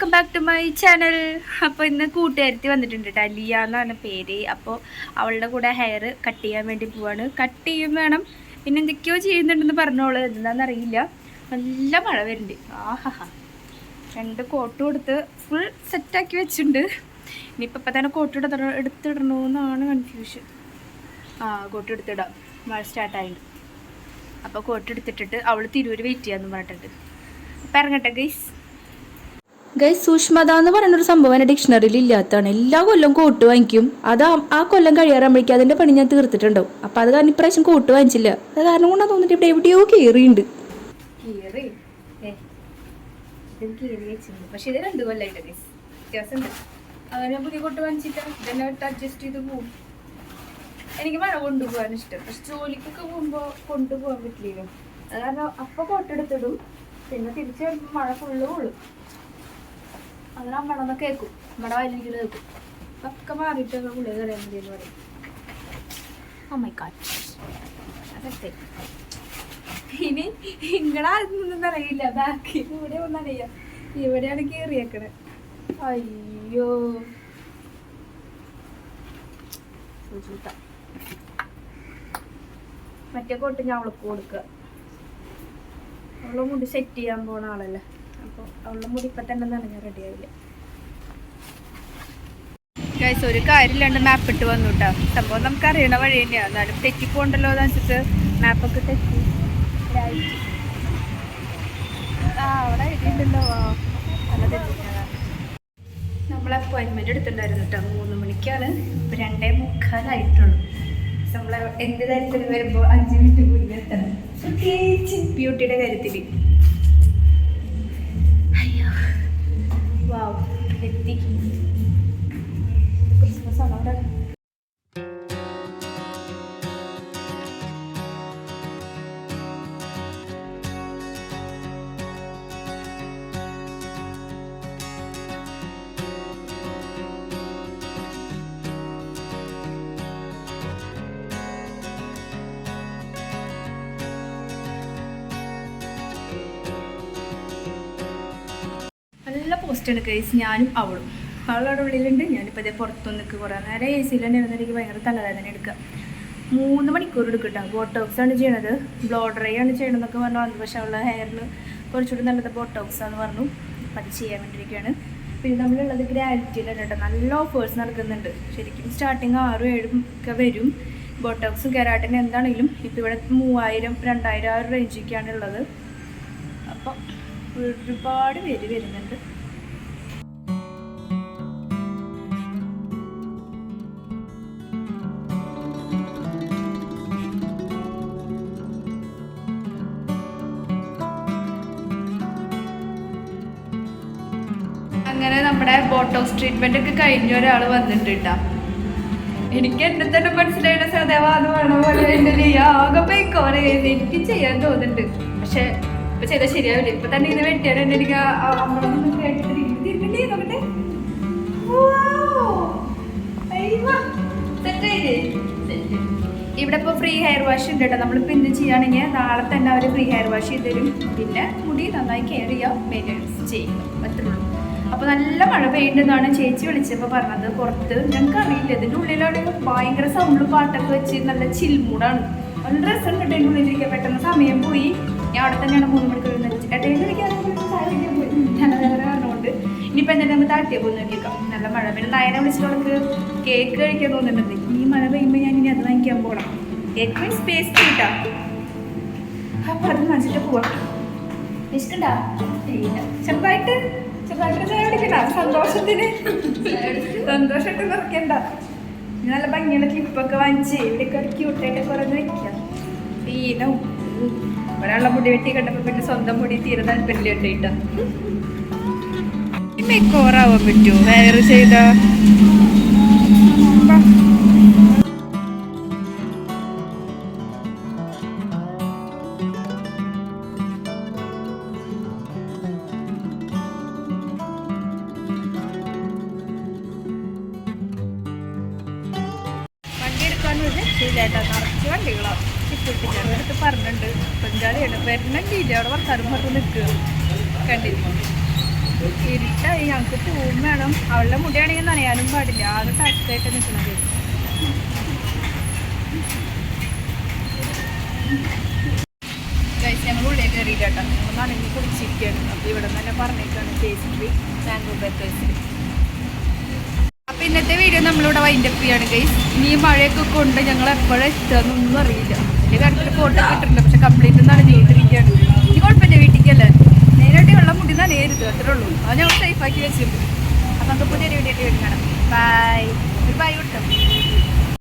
Welcome back to my channel അപ്പോൾ ഇന്ന് കൂട്ടുകാരത്തി വന്നിട്ടുണ്ട് കേട്ടോ അലിയ എന്നാണ് പേര്. അപ്പോൾ അവളുടെ കൂടെ ഹെയർ കട്ട് ചെയ്യാൻ വേണ്ടി പോവാണ്. കട്ട് ചെയ്യും വേണം. പിന്നെ എന്തൊക്കെയോ ചെയ്യുന്നുണ്ടെന്ന് പറഞ്ഞോളൂ. എന്താണെന്ന് അറിയില്ല. നല്ല മഴ വരുന്നുണ്ട്. ആഹാ രണ്ട് കോട്ട് കൊടുത്ത് ഫുൾ സെറ്റാക്കി വെച്ചിട്ടുണ്ട്. ഇനിയിപ്പോൾ ഇപ്പം തന്നെ കോട്ട് എടുത്തിടണോ എടുത്തിടണമെന്നാണ് കൺഫ്യൂഷൻ ആ കോട്ട് എടുത്തിടാം മഴ സ്റ്റാർട്ടായിട്ടുണ്ട് അപ്പോൾ കോട്ട് എടുത്തിട്ടിട്ട് അവൾ തിരൂര് വെയിറ്റ് ചെയ്യാമെന്ന് പറഞ്ഞിട്ടുണ്ട്. അപ്പം ഇറങ്ങട്ടെ ഗൈസ് ഗൈസ് സൂക്ഷ്മത എന്ന് പറയുന്നൊരു സംഭവം എന്റെ ഡിക്ഷണറിയിൽ ഇല്ലാത്തതാണ്. എല്ലാ കൊല്ലം കോട്ട് വാങ്ങിക്കും. അത് ആ- കൊല്ലം കഴിയാറാകുമ്പോഴേക്കും അതിന്റെ പണി ഞാൻ തീർത്തിട്ടുണ്ടാവും. അപ്പോൾ അത് കാരണം ഇപ്രാവശ്യം കോട്ട് വാങ്ങിച്ചില്ല. അത് കാരണം കൊണ്ടാ തോന്നിട്ട് ഇവിടെ എവിടെയോ കയറിയുണ്ട് ഇത് രണ്ട് എനിക്ക് മഴ കൊണ്ടുപോകാൻ ഇഷ്ടം. പക്ഷെ ജോലിക്കൊക്കെ പോകുമ്പോൾ കൊണ്ടുപോകാൻ പറ്റില്ലല്ലോ. അത് കാരണം കോട്ടെടുത്തിടും പിന്നെ തിരിച്ച് മഴ ഫുള്ള് കൊള്ളും അങ്ങനെ അമ്മടന്ന് കേൾക്കും. അമ്മടെ വലിയ കേൾക്കും. ഒക്കെ മാറിയിട്ട് പുള്ളിയെ കറിയാൻ മതി എന്ന് പറയും. ഓ മൈ ഗാഡ് അതെ ഇനി നിങ്ങളാതൊന്നും അറിയില്ല ബാക്കി ഇവിടെ ഒന്നും അറിയാം ഇവിടെയാണ് കയറിയേക്കണേ അയ്യോ. മറ്റേ കോട്ട് ഞാൻ അവൾക്ക് കൊടുക്കുക അവളെ മുടി സെറ്റ് ചെയ്യാൻ പോണ ആളല്ലേ? അപ്പോൾ അവളുടെ മുടി ഇപ്പം തന്നെ നനഞ്ഞ റെഡി ആവില്ല ഗൈസ് ഒരു കാര്യമില്ലാണ്ട് മാപ്പ് ഇട്ട് വന്നു കേട്ടോ സംഭവം നമുക്ക് അറിയണ വഴി തന്നെയാണ് എന്നാലും തെറ്റിപ്പോണ്ടല്ലോ എന്ന് വെച്ചിട്ട് മാപ്പൊക്കെ തെറ്റി. ആ അവിടെ തെറ്റിഞ്ഞതാ നമ്മൾ അപ്പോയിൻമെന്റ് എടുത്തിട്ടുണ്ടായിരുന്നു കേട്ടോ മൂന്ന് മണിക്കാണ്. ഇപ്പൊ രണ്ടേ മുക്കാലായിട്ടുള്ളൂ. നമ്മൾ എന്ത് കാര്യത്തിൽ വരുമ്പോൾ അഞ്ച് മിനിറ്റ് മുന്നേ എത്തണം. ബ്യൂട്ടിയുടെ കാര്യത്തിൽ നല്ല പോസ്റ്റാണ് കേസ് ഞാനും അവളും. അവളവിടെ ഉള്ളിലുണ്ട് ഞാനിപ്പോൾ ഇതേ പുറത്തു നിൽക്കുക കുറേ നേരം എ സിയിൽ തന്നെ എനിക്ക് ഭയങ്കര തലവേദന എടുക്കുക മൂന്ന് മണിക്കൂർ എടുക്കട്ടോ ബോട്ടോക്സ് ആണ് ചെയ്യണത്. ബ്ലോ ഡ്രൈ ആണ് ചെയ്യണമെന്നൊക്കെ പറഞ്ഞു. വന്നു പക്ഷെ അവളുടെ ഹെയറിന് കുറച്ചുകൂടി നല്ലത് ബോട്ടോക്സ് ആണെന്ന് പറഞ്ഞു. അത് ചെയ്യാൻ വേണ്ടിയിരിക്കുകയാണ് പിന്നെ നമ്മളുള്ളത് ഗ്രാവിറ്റിയിലാണ് കേട്ടോ നല്ല ഓഫേഴ്സ് നടക്കുന്നുണ്ട്. ശരിക്കും സ്റ്റാർട്ടിങ് ആറും ഏഴും ഒക്കെ വരും. ബോട്ടോക്സും കെരാട്ടിനും എന്താണെങ്കിലും ഇപ്പോൾ ഇവിടെ മൂവായിരം രണ്ടായിരം ആ ഒരു റേഞ്ചൊക്കെയാണ് ഉള്ളത്. അപ്പം ഒരുപാട് പേര് വരുന്നുണ്ട്. അങ്ങനെ നമ്മുടെ ബോട്ടോക്സ് ട്രീറ്റ്മെന്റ് ഒക്കെ കഴിഞ്ഞ ഒരാൾ വന്നിട്ടുണ്ട് ട്ടാ. എനിക്ക് എന്നെ തന്നെ മനസ്സിലായിട്ട് സദേവാന്ന് പറഞ്ഞ പോലെ എന്റെ ആകെ പോയിക്കോറെ എനിക്ക് ചെയ്യാൻ തോന്നുന്നുണ്ട്. പക്ഷെ ഇപ്പൊ ചെയ്താൽ ശരിയാവില്ല. ഇപ്പൊ തന്നെ ഇത് വെട്ടിയാലും എന്നെ എനിക്ക്. ഇവിടെ ഇപ്പോൾ ഫ്രീ ഹെയർ വാഷ് ഉണ്ട് കേട്ടോ. നമ്മളിപ്പോൾ ഇന്ന് ചെയ്യുകയാണെങ്കിൽ നാളെ തന്നെ അവർ ഫ്രീ ഹെയർ വാഷ് ചെയ്ത് തരും. പിന്നെ മുടി നന്നായി കെയർ ചെയ്യുക മെയിന്റെനൻസ് ചെയ്യുക അത്രേ ഉള്ളൂ. അപ്പോൾ നല്ല മഴ പെയ്യുണ്ടെന്നാണ് ചേച്ചി വിളിച്ചപ്പോൾ പറഞ്ഞത് പുറത്ത്. ഞങ്ങൾക്ക് അറിയില്ല ഇതിന്റെ ഉള്ളിലാണെങ്കിൽ ഭയങ്കര സൗണ്ട് പാട്ടൊക്കെ വെച്ച് നല്ല ചിൽമൂടാണ് നല്ല രസമുണ്ട് എന്റെ പെട്ടെന്ന് സമയം പോയി. ഞാൻ അവിടെ തന്നെയാണ് മൂന്ന് മണിക്കൂർ ഇടയിൽ വിളിക്കാൻ പോയി. ഞാൻ പറഞ്ഞുകൊണ്ട് നമുക്ക് താഴ്ത്തിയ പോകുന്ന കേൾക്കാം നല്ല മഴ. പിന്നെ നയനെ വിളിച്ചവർക്ക് കേക്ക് കഴിക്കാൻ തോന്നുന്നുണ്ട്. ഈ മഴ പെയ്യുമ്പോൾ ഞാൻ ഇനി അത് വാങ്ങിക്കാൻ പോകണം കേക്ക് സ്പേസ് കിട്ടാം. അപ്പൊ അത് വാങ്ങിച്ചിട്ട് പോവാം. വിശക്കണ്ടാ ചെറുതായിട്ട് ചെറുതായിട്ട് ചായ കുടിക്കണ്ട? സന്തോഷത്തിന്. സന്തോഷമായിട്ട് നിറയ്ക്കണ്ട നല്ല ഭംഗിയുള്ള ക്ലിപ്പൊക്കെ വാങ്ങിച്ച് ഇവിടെയൊക്കെ ക്യൂട്ടായിട്ട് കുറേ വെക്കാം. പീനോ ഒരാളുടെ മുടി വെട്ടി കണ്ടപ്പോൾ പിന്നെ സ്വന്തം മുടി തീരെ താല്പര്യമില്ല കേട്ടോ. മേക്കോറാവാൻ പറ്റുമോ? ഹെയർ ചെയ്ത? രക്ഷയില്ലാട്ടോ നിറച്ച് വണ്ടികളാണ് ഇപ്പോഴത്തെ പറഞ്ഞിട്ടുണ്ട്. പഞ്ചാളിയാണ് വരണണ്ടില്ല അവിടെ വർത്താനം പറഞ്ഞു നിൽക്കുക കണ്ടിരുന്നു ഇരുട്ടായി. ഞങ്ങൾക്ക് പൂവും വേണം. അവളുടെ മുടിയാണെങ്കിൽ നനയാനും പാടില്ല. ആകെ ടാസ്കായിട്ട് നിൽക്കുന്നത്. ഞങ്ങൾ ഉള്ളിൽ കയറിയില്ല കേട്ടോ. ഞങ്ങൾ നനഞ്ഞ് കുടിച്ചിരിക്കുകയാണ് അപ്പോൾ ഇവിടെ തന്നെ പറഞ്ഞേക്കാണ്. ചേച്ചി മാംഗോ ബേക്കേഴ്സിൽ ഇന്നത്തെ വീഡിയോ നമ്മളിവിടെ വൈൻഡപ്പ് ചെയ്യാണ് ഗൈസ് ഇനി മഴയൊക്കെ കൊണ്ട് ഞങ്ങൾ എപ്പോഴും എത്തുകയെന്നൊന്നും അറിയില്ല വലിയ കാര്യത്തിൽ ഫോട്ടോ കിട്ടുന്നുണ്ട് പക്ഷെ കംപ്ലീറ്റ് നനഞ്ഞുകൊണ്ടിരിക്കുകയാണ്